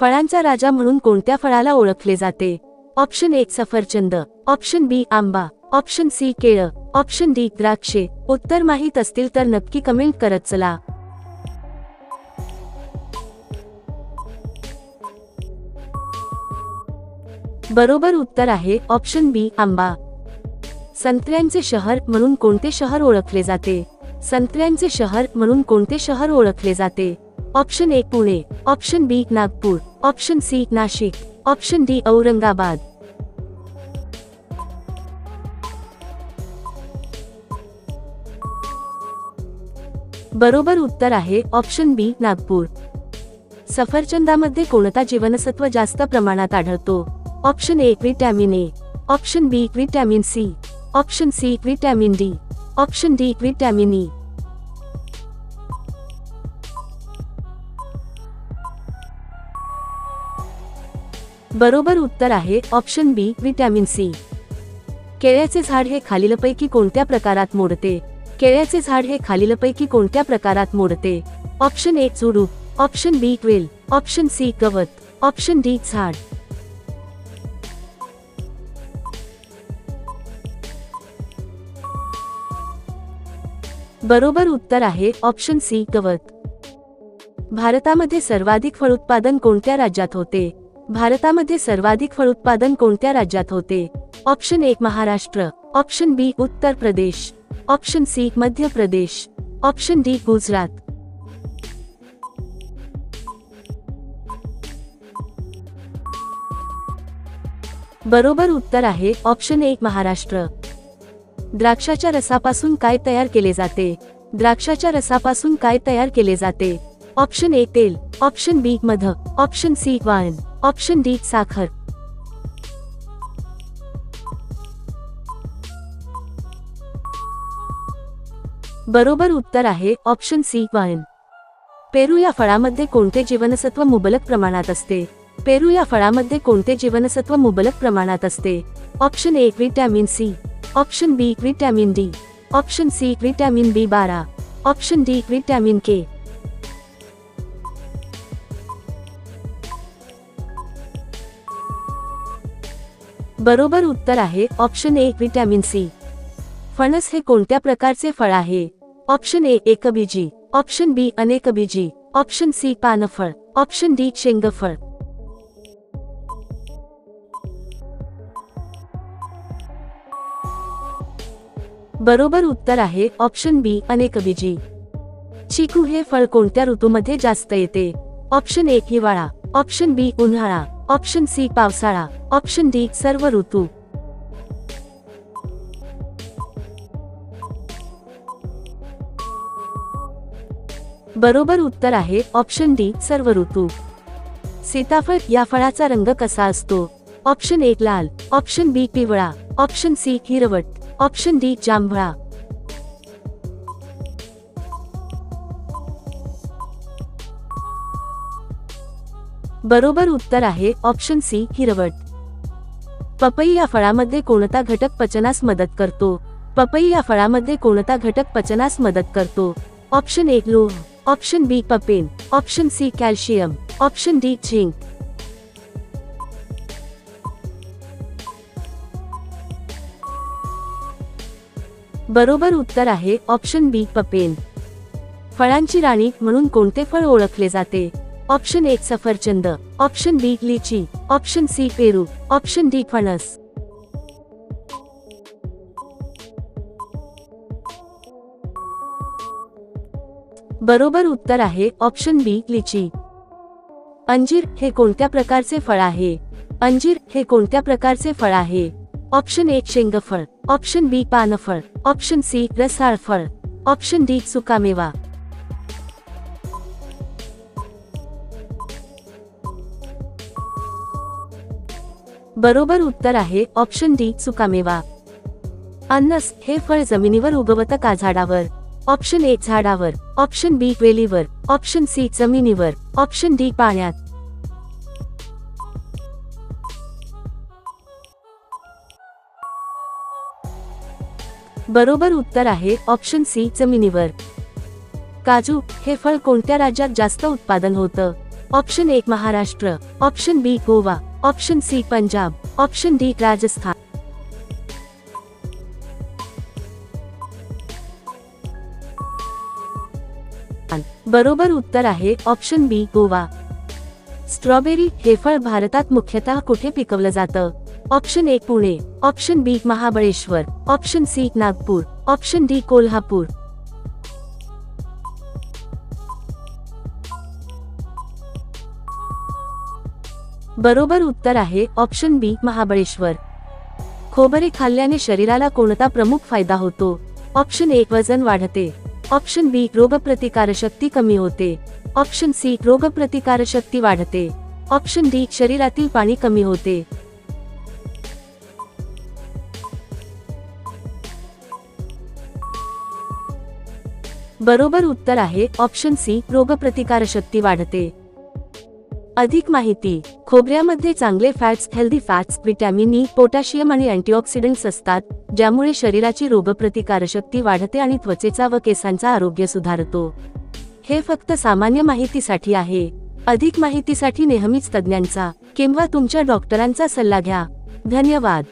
फळांचा राजा म्हणून कोणत्या फळाला ओळखले जाते? ऑप्शन एक सफरचंद. ऑप्शन बी आंबा. ऑप्शन सी केळं. ऑप्शन डी द्राक्षे. उत्तर माहीत असतील तर नक्की कमेंट करत चला. बरोबर उत्तर आहे ऑप्शन बी आंबा. संत्र्यांचे शहर म्हणून कोणते शहर ओळखले जाते? संत्र्यांचे शहर म्हणून कोणते शहर ओळखले जाते? Option A Pune. Option B Nagpur. Option C Nashik. Option D Aurangabad. बरोबर उत्तर आहे ऑप्शन बी नागपूर. सफरचंदामध्ये कोणता जीवनसत्व जास्त प्रमाणात आढळतो? Option A vitamin A. Option B vitamin C. Option C vitamin D. Option D vitamin E. बरोबर उत्तर आहे ऑप्शन बी विटॅमिन सी केळ्याचे झाड हे खालीलपैकी कोणत्या प्रकारात मोडते? केळ्याचे झाड हे खालीलपैकी कोणत्या प्रकारात मोडते? ऑप्शन ए चुडूप ऑप्शन बी ट्वेल ऑप्शन सी गवत. ऑप्शन डी झाड. बरोबर उत्तर आहे ऑप्शन सी गवत. भारतामध्ये सर्वाधिक फळ उत्पादन कोणत्या राज्यात होते? भारतामध्ये सर्वाधिक फळोत्पादन कोणत्या राज्यात होते? ऑप्शन एक महाराष्ट्र. ऑप्शन बी Uttar Pradesh. Option C Madhya Pradesh. Option D Gujarat. बरोबर उत्तर आहे ऑप्शन एक महाराष्ट्र. द्राक्षाच्या रसापासून काय तयार केले जाते? द्राक्षाच्या रसापासून काय तयार केले जाते? ऑप्शन ए तेल. ऑप्शन बी मध. ऑप्शन सी वाण. ऑप्शन डी, साखर। बरोबर उत्तर आहे ऑप्शन सी वाण पेरू या फळामध्ये कोणते जीवनसत्व मुबलक प्रमाणात असते? पेरू या फळामध्ये कोणते जीवनसत्व मुबलक प्रमाणात असते? Option A vitamin C. Option B vitamin D. Option C vitamin B बारा। Option D vitamin K. बरोबर उत्तर आहे ऑप्शन ए विटॅमिन सी फणस हे कोणत्या प्रकारचे फळ आहे? ऑप्शन ए एकबीजी. ऑप्शन बी अनेकबीजी. ऑप्शन सी पानफळ. ऑप्शन डी शेंगफळ. बरोबर उत्तर आहे ऑप्शन बी अनेकबीजी. चिकू हे फळ कोणत्या ऋतूमध्ये जास्त येते? ऑप्शन ए हिवाळा. ऑप्शन बी उन्हाळा. ऑप्शन सी पावसाळा. ऑप्शन डी सर्व ऋतू. बरोबर उत्तर आहे ऑप्शन डी सर्व ऋतू. सीताफळ या फळाचा रंग कसा असतो? ऑप्शन एक लाल. ऑप्शन बी पिवळा. ऑप्शन सी हिरवट. ऑप्शन डी जांभळा. बरोबर उत्तर आहे ऑप्शन सी हिरवट. पपई या फळामध्ये कोणता घटक पचनास मदत करतो? पपई या फळामध्ये कोणता घटक पचनास मदत करतो? ऑप्शन एक लोह. Option B papain. Option C calcium option D zinc. बरोबर उत्तर आहे ऑप्शन बी पपेन. फळांची राणी म्हणून कोणते फळ ओळखले जाते? ऑप्शन एक सफरचंद option B lychee option C पेरू ऑप्शन डी फणस बरोबर उत्तर आहे ऑप्शन बी लिची अंजीर हे कोणत्या प्रकारचे फळ आहे? अंजीर हे कोणत्या प्रकारचे फळ आहे? ऑप्शन एक शेंगफळ. ऑप्शन बी पानफळ. ऑप्शन सी रसाळ फळ. ऑप्शन डी सुकामेवा. बरोबर उत्तर आहे ऑप्शन डी सुकामेवा. अन्नस हे फळ जमिनीवर उगवतं का झाडावर? ऑप्शन ए झाडावर. ऑप्शन बी वेलीवर. ऑप्शन सी जमिनीवर. ऑप्शन डी पाण्यात. बरोबर उत्तर आहे ऑप्शन सी जमिनीवर. काजू हे फळ कोणत्या राज्यात जास्त उत्पादन होतं? ऑप्शन एक Maharashtra. Option B Goa. Option C Punjab option D Rajasthan. बरोबर उत्तर आहे ऑप्शन बी गोवा. स्ट्रॉबेरी हे फळ भारतात मुख्यतः कुठे पिकवलं जातं? Option A Pune option B Mahabaleshwar option C Nagpur option D Kolhapur. बरोबर उत्तर आहे ऑप्शन बी महाबळेश्वर. खोबरे खाल्ल्याने शरीराला कोणता प्रमुख फायदा होतो? ऑप्शन एक वजन वाढते. ऑप्शन बी रोगप्रतिकारशक्ती कमी होते. ऑप्शन सी रोगप्रतिकारशक्ती वाढते. ऑप्शन डी शरीरातील पाणी कमी होते. बरोबर उत्तर आहे ऑप्शन सी रोगप्रतिकारशक्ती वाढते. अधिक माहिती. खोबऱ्यामध्ये चांगले fats healthy fats vitamin E potassium आणि अँटीऑक्सिडंट्स असतात ज्यामुळे शरीराची रोगप्रतिकारशक्ती वाढते आणि त्वचेचा व केसांचा आरोग्य सुधारतो. हे फक्त सामान्य माहितीसाठी आहे. अधिक माहितीसाठी नेहमीच तज्ज्ञांचा किंवा तुमच्या डॉक्टरांचा सल्ला घ्या. धन्यवाद.